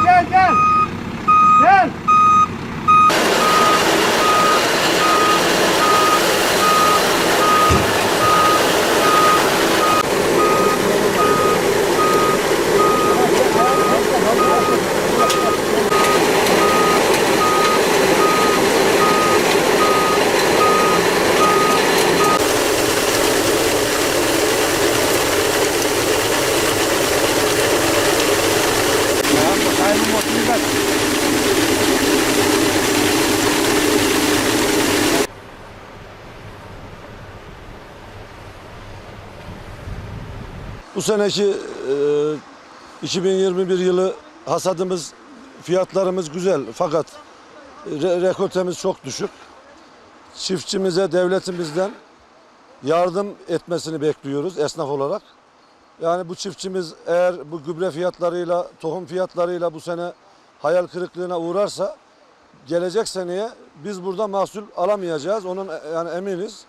gel gel. Gel. Bu seneki e, 2021 yılı hasadımız, fiyatlarımız güzel fakat re- rekoltemiz çok düşük. Çiftçimize devletimizden yardım etmesini bekliyoruz esnaf olarak. Yani bu çiftçimiz eğer bu gübre fiyatlarıyla, tohum fiyatlarıyla bu sene hayal kırıklığına uğrarsa gelecek seneye biz burada mahsul alamayacağız. Onun yani eminiz.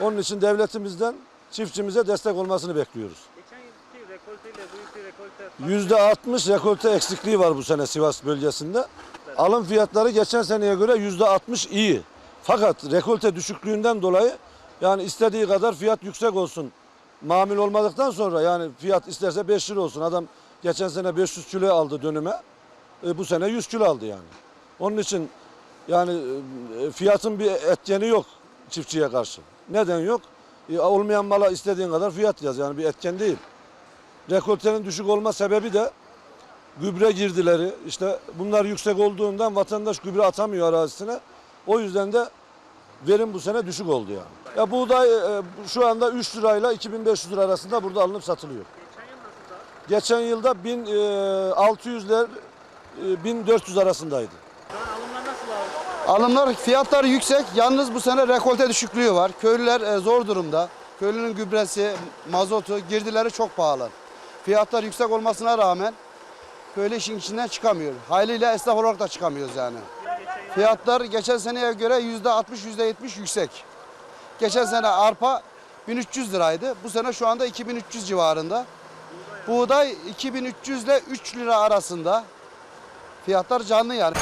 Onun için devletimizden çiftçimize destek olmasını bekliyoruz. Geçen yılki rekolte ile bu yılki rekolte Yüzde 60 rekolte eksikliği var bu sene Sivas bölgesinde. Alım fiyatları geçen seneye göre yüzde 60 iyi. Fakat rekolte düşüklüğünden dolayı yani istediği kadar fiyat yüksek olsun. Mamul olmadıktan sonra yani fiyat isterse 5 lira olsun. Adam geçen sene 500 kilo aldı dönüme. E, bu sene 100 kilo aldı yani. Onun için yani e, fiyatın bir etkeni yok çiftçiye karşı. Neden yok? E, olmayan mala istediğin kadar fiyat yaz yani bir etken değil. Rekoltenin düşük olma sebebi de gübre girdileri işte bunlar yüksek olduğundan vatandaş gübre atamıyor arazisine. O yüzden de verim bu sene düşük oldu yani. Ya buğday e, şu anda 3 lirayla 2500 lira arasında burada alınıp satılıyor. geçen yıl nasıl da? Geçen yılda 1600'ler 1400 arasındaydı. Şu an alımlar nasıl abi? Alımlar fiyatlar yüksek. Yalnız bu sene rekolte düşüklüğü var. Köylüler e, zor durumda. Köylünün gübresi, mazotu, girdileri çok pahalı. Fiyatlar yüksek olmasına rağmen köylü işin içinden çıkamıyor. Haliyle esnaf olarak da çıkamıyoruz yani. Fiyatlar geçen seneye göre yüzde 60 yüzde 70 yüksek. Geçen sene arpa 1300 liraydı. Bu sene şu anda 2300 civarında. Buğday 2300 ile 3 lira arasında. Fiyatlar canlı yani.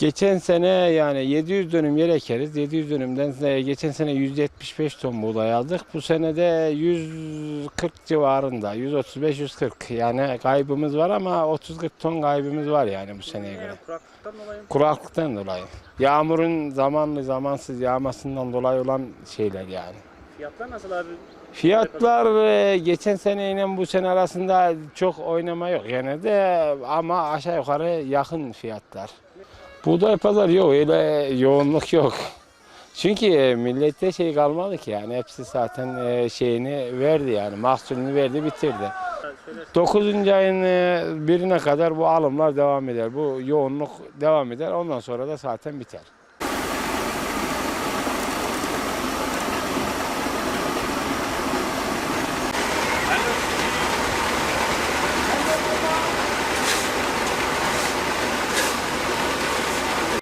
Geçen sene yani 700 dönüm yer ekeriz. 700 dönümden de geçen sene 175 ton buğday aldık. Bu sene de 140 civarında. 135-140. Yani kaybımız var ama 30-40 ton kaybımız var yani bu seneye göre. kuraklıktan dolayı mı? Kuraklıktan dolayı. Yağmurun zamanlı zamansız yağmasından dolayı olan şeyler yani. Fiyatlar nasıl abi? Fiyatlar e, geçen seneyle bu sene arasında çok oynama yok gene de ama aşağı yukarı yakın fiyatlar. Buğday pazar yok öyle yoğunluk yok. Çünkü e, millette şey kalmadı ki yani hepsi zaten e, şeyini verdi yani mahsulünü verdi bitirdi. Şöyle 9. ayın e, birine kadar bu alımlar devam eder. Bu yoğunluk devam eder. Ondan sonra da zaten biter.